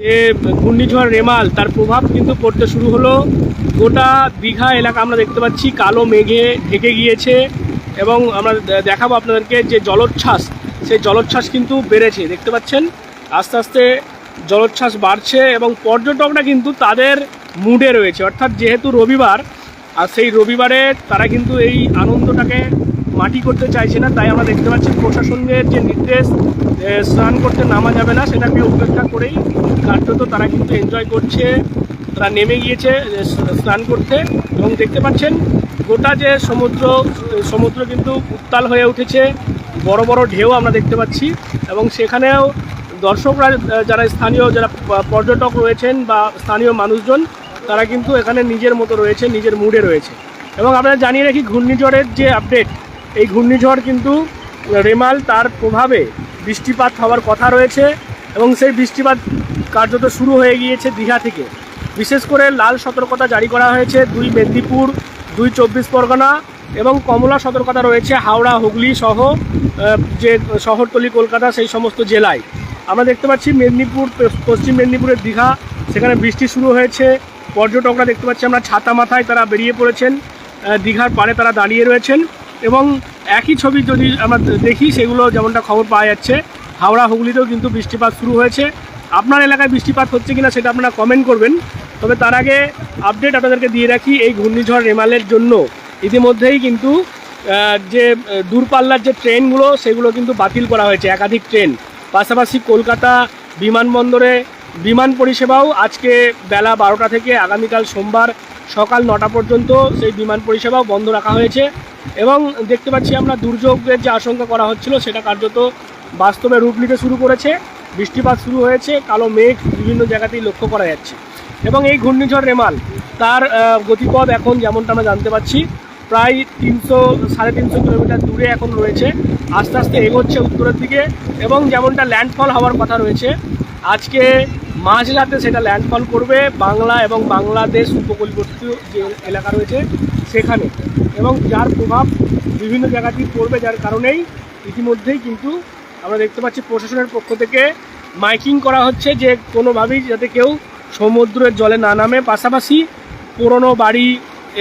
যে ঘূর্ণিঝড় রেমাল, তার প্রভাব কিন্তু পড়তে শুরু হলো। গোটা দীঘা এলাকা আমরা দেখতে পাচ্ছি, কালো মেঘে ঢেকে গিয়েছে এবং আমরা দেখাবো আপনাদেরকে যে জলোচ্ছ্বাস, সেই জলোচ্ছ্বাস কিন্তু বেড়েছে। দেখতে পাচ্ছেন, আস্তে আস্তে জলোচ্ছ্বাস বাড়ছে এবং পর্যটকরা কিন্তু তাদের মুডে রয়েছে। অর্থাৎ যেহেতু রবিবার, আর সেই রবিবারে তারা কিন্তু এই আনন্দটাকে মাটি করতে চাইছে না, তাই আমরা দেখতে পাচ্ছি প্রশাসনের যে নির্দেশ স্নান করতে নামা যাবে না সেটাকে উপেক্ষা করেই কার্যত তারা কিন্তু এনজয় করছে। তারা নেমে গিয়েছে স্নান করতে এবং দেখতে পাচ্ছেন গোটা যে সমুদ্র সমুদ্র কিন্তু উত্তাল হয়ে উঠেছে, বড় বড় ঢেউ আমরা দেখতে পাচ্ছি এবং সেখানেও দর্শকরা যারা স্থানীয় যারা পর্যটক রয়েছেন বা স্থানীয় মানুষজন, তারা কিন্তু এখানে নিজের মতো রয়েছে, নিজের মুডে রয়েছে। এবং আপনারা জানিয়ে রাখি, ঘূর্ণিঝড়ের যে আপডেট এই ঘূর্ণিঝড় কিন্তু রেমাল তার প্রভাবে বৃষ্টিপাত হওয়ার কথা রয়েছে এবং সেই বৃষ্টিপাত কার্যত শুরু হয়ে গিয়েছে দীঘা থেকে। বিশেষ করে লাল সতর্কতা জারি করা হয়েছে দুই মেদিনীপুর, দুই চব্বিশ পরগনা এবং কমলা সতর্কতা রয়েছে হাওড়া, হুগলি সহ যে শহরতলি, কলকাতা সেই সমস্ত জেলায়। আমরা দেখতে পাচ্ছি মেদিনীপুর পশ্চিম মেদিনীপুরের দীঘা, সেখানে বৃষ্টি শুরু হয়েছে। পর্যটকরা দেখতে পাচ্ছি আমরা ছাতা মাথায় তারা বেরিয়ে পড়েছেন দীঘার পাড়ে তারা দাঁড়িয়ে রয়েছেন। এবং একই ছবি যদি আমরা দেখি, সেগুলো যেমনটা খবর পাওয়া যাচ্ছে, হাওড়া হুগলিতেও কিন্তু বৃষ্টিপাত শুরু হয়েছে। আপনার এলাকায় বৃষ্টিপাত হচ্ছে কিনা সেটা আপনারা কমেন্ট করবেন। তবে তার আগে আপডেট আপনাদেরকে দিয়ে রাখি এই ঘূর্ণিঝড় রেমালের জন্য। ইতিমধ্যেই কিন্তু যে দূরপাল্লার যে ট্রেনগুলো, সেগুলো কিন্তু বাতিল করা হয়েছে, একাধিক ট্রেন। পাশাপাশি কলকাতা বিমানবন্দরে বিমান পরিষেবাও আজকে বেলা বারোটা থেকে আগামীকাল সোমবার সকাল নটা পর্যন্ত সেই বিমান পরিষেবাও বন্ধ রাখা হয়েছে এবং দেখতে পাচ্ছি আমরা দুর্যোগের যে আশঙ্কা করা হচ্ছিল সেটা কার্যত বাস্তবে রূপ নিতে শুরু করেছে। বৃষ্টিপাত শুরু হয়েছে, কালো মেঘ বিভিন্ন জায়গাতেই লক্ষ্য করা যাচ্ছে এবং এই ঘূর্ণিঝড় রেমাল তার গতিপথ এখন যেমনটা আমরা জানতে পাচ্ছি প্রায় তিনশো, সাড়ে তিনশো কিলোমিটার দূরে এখন রয়েছে, আস্তে আস্তে এগোচ্ছে উত্তরের দিকে এবং যেমনটা ল্যান্ডফল হওয়ার কথা রয়েছে, আজকে মাঝরাতে সেটা ল্যান্ডফল করবে বাংলা এবং বাংলাদেশ উপকূলবর্তী যে এলাকা রয়েছে সেখানে। এবং যার প্রভাব বিভিন্ন জায়গাতেই পড়বে যার কারণেই ইতিমধ্যেই কিন্তু আমরা দেখতে পাচ্ছি প্রশাসনের পক্ষ থেকে মাইকিং করা হচ্ছে যে কোনোভাবেই যাতে কেউ সমুদ্রের জলে না নামে। পাশাপাশি পুরনো বাড়ি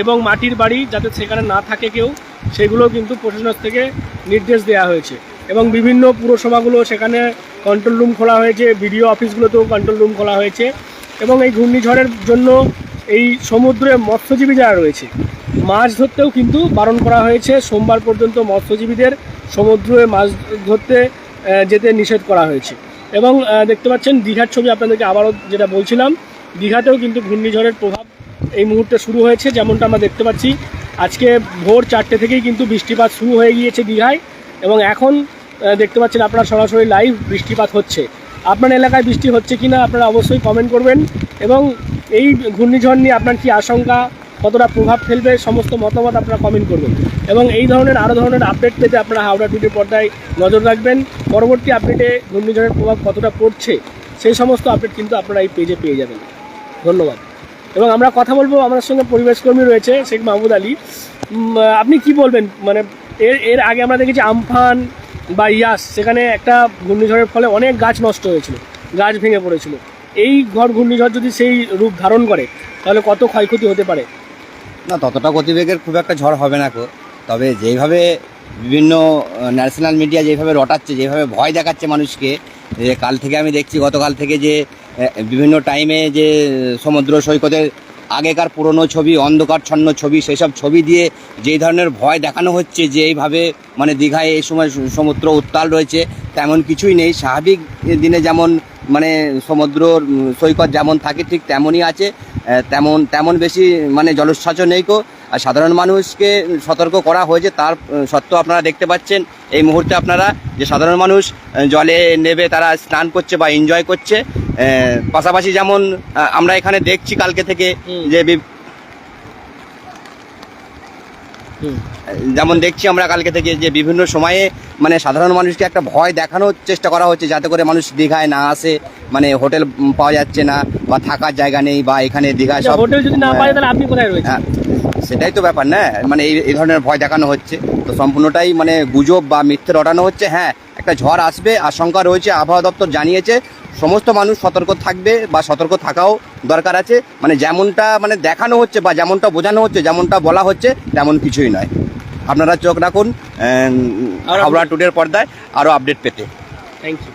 এবং মাটির বাড়ি যাতে সেখানে না থাকে কেউ, সেগুলো কিন্তু প্রশাসনের থেকে নির্দেশ দেওয়া হয়েছে। এবং বিভিন্ন পুরসভাগুলো সেখানে কন্ট্রোল রুম খোলা হয়েছে বিডিও অফিসগুলোতেও কন্ট্রোল রুম খোলা হয়েছে এবং এই ঘূর্ণিঝড়ের জন্য এই সমুদ্রে মৎস্যজীবী যারা রয়েছে, মাছ ধরতেও কিন্তু বারণ করা হয়েছে। সোমবার পর্যন্ত মৎস্যজীবীদের সমুদ্রে মাছ ধরতে যেতে নিষেধ করা হয়েছে। এবং দেখতে পাচ্ছেন দীঘার ছবি আপনাদেরকে আবারও যেটা বলছিলাম, দীঘাতেও কিন্তু ঘূর্ণিঝড়ের প্রভাব এই মুহূর্তে শুরু হয়েছে, যেমনটা আমরা দেখতে পাচ্ছি। আজকে ভোর চারটে থেকেই কিন্তু বৃষ্টিপাত শুরু হয়ে গিয়েছে দীঘায় এবং এখন দেখতে পাচ্ছেন আপনারা সরাসরি লাইভ বৃষ্টিপাত হচ্ছে। আপনার এলাকায় বৃষ্টি হচ্ছে কিনা আপনারা অবশ্যই কমেন্ট করবেন এবং এই ঘূর্ণিঝড় নিয়ে আপনার কি আশঙ্কা, কতটা প্রভাব ফেলবে, সমস্ত মতামত আপনারা কমেন্ট করবেন। এবং এই ধরনের আরও ধরনের আপডেট পেতে আপনারা হাওড়া টুডে পর্দায় নজর রাখবেন। পরবর্তী আপডেটে ঘূর্ণিঝড়ের প্রভাব কতটা পড়ছে, সেই সমস্ত আপডেট কিন্তু আপনারা এই পেজে পেয়ে যাবেন। ধন্যবাদ। এবং আমরা কথা বলব, আমাদের সঙ্গে পরিবেশ কর্মী রয়েছে শেখ মাহমুদ আলী। আপনি কি বলবেন? মানে এর এর আগে আমরা দেখেছি আমফান বা ইয়াস, সেখানে একটা ঘূর্ণিঝড়ের ফলে অনেক গাছ নষ্ট হয়েছিল, গাছ ভেঙে পড়েছিল। এই ঘর ঘূর্ণিঝড় যদি সেই রূপ ধারণ করে, তাহলে কত ক্ষয়ক্ষতি হতে পারে? না, ততটা গতিবেগের খুব একটা ঝড় হবে না তবে যেইভাবে বিভিন্ন ন্যাশনাল মিডিয়া যেভাবে রটাচ্ছে, যেভাবে ভয় দেখাচ্ছে মানুষকে, যে কাল থেকে আমি দেখছি, গতকাল থেকে যে বিভিন্ন টাইমে যে সমুদ্র সৈকতের আগেকার পুরনো ছবি অন্ধকারচ্ছন্ন ছবি, সেসব ছবি দিয়ে যেই ধরনের ভয় দেখানো হচ্ছে, যে এইভাবে মানে দীঘায় এই সময় সমুদ্র উত্তাল রয়েছে, তেমন কিছুই নেই। স্বাভাবিক দিনে যেমন মানে সমুদ্র সৈকত যেমন থাকে, ঠিক তেমনই আছে। তেমন তেমন বেশি মানে জলোচ্ছ্বাসও নেই কো। আর সাধারণ মানুষকে সতর্ক করা হয়েছে, তার সত্ত্বেও আপনারা দেখতে পাচ্ছেন, এই মুহূর্তে আপনারা যে সাধারণ মানুষ জলে নেবে, তারা স্নান করছে বা এনজয় করছে পাশাপাশি যেমন আমরা এখানে দেখছি কালকে থেকে যে যেমন দেখছি আমরা কালকে থেকে যে বিভিন্ন সময়ে মানে সাধারণ মানুষকে একটা ভয় দেখানোর চেষ্টা করা হচ্ছে যাতে করে মানুষ দীঘায় না আসে মানে হোটেল পাওয়া যাচ্ছে না বা থাকার জায়গা নেই বা এখানে দীঘায় সব হোটেল যদি না পারে তাহলে আপনি কোথায় রয়েছেন? হ্যাঁ, সেটাই তো ব্যাপার না মানে এই এই ধরনের ভয় দেখানো হচ্ছে। তো সম্পূর্ণটাই মানে গুজব বা মিথ্যে রটানো হচ্ছে। হ্যাঁ একটা ঝড় আসবে আশঙ্কা রয়েছে আবহাওয়া দপ্তর জানিয়েছে। সমস্ত মানুষ সতর্ক থাকবে বা সতর্ক থাকাও দরকার আছে। মানে যেমনটা মানে দেখানো হচ্ছে বা যেমনটা বোঝানো হচ্ছে যেমনটা বলা হচ্ছে তেমন কিছুই নয়। আপনারা চোখ রাখুন হাওড়া টুডের পর্দায় আরও আপডেট পেতে। Thank you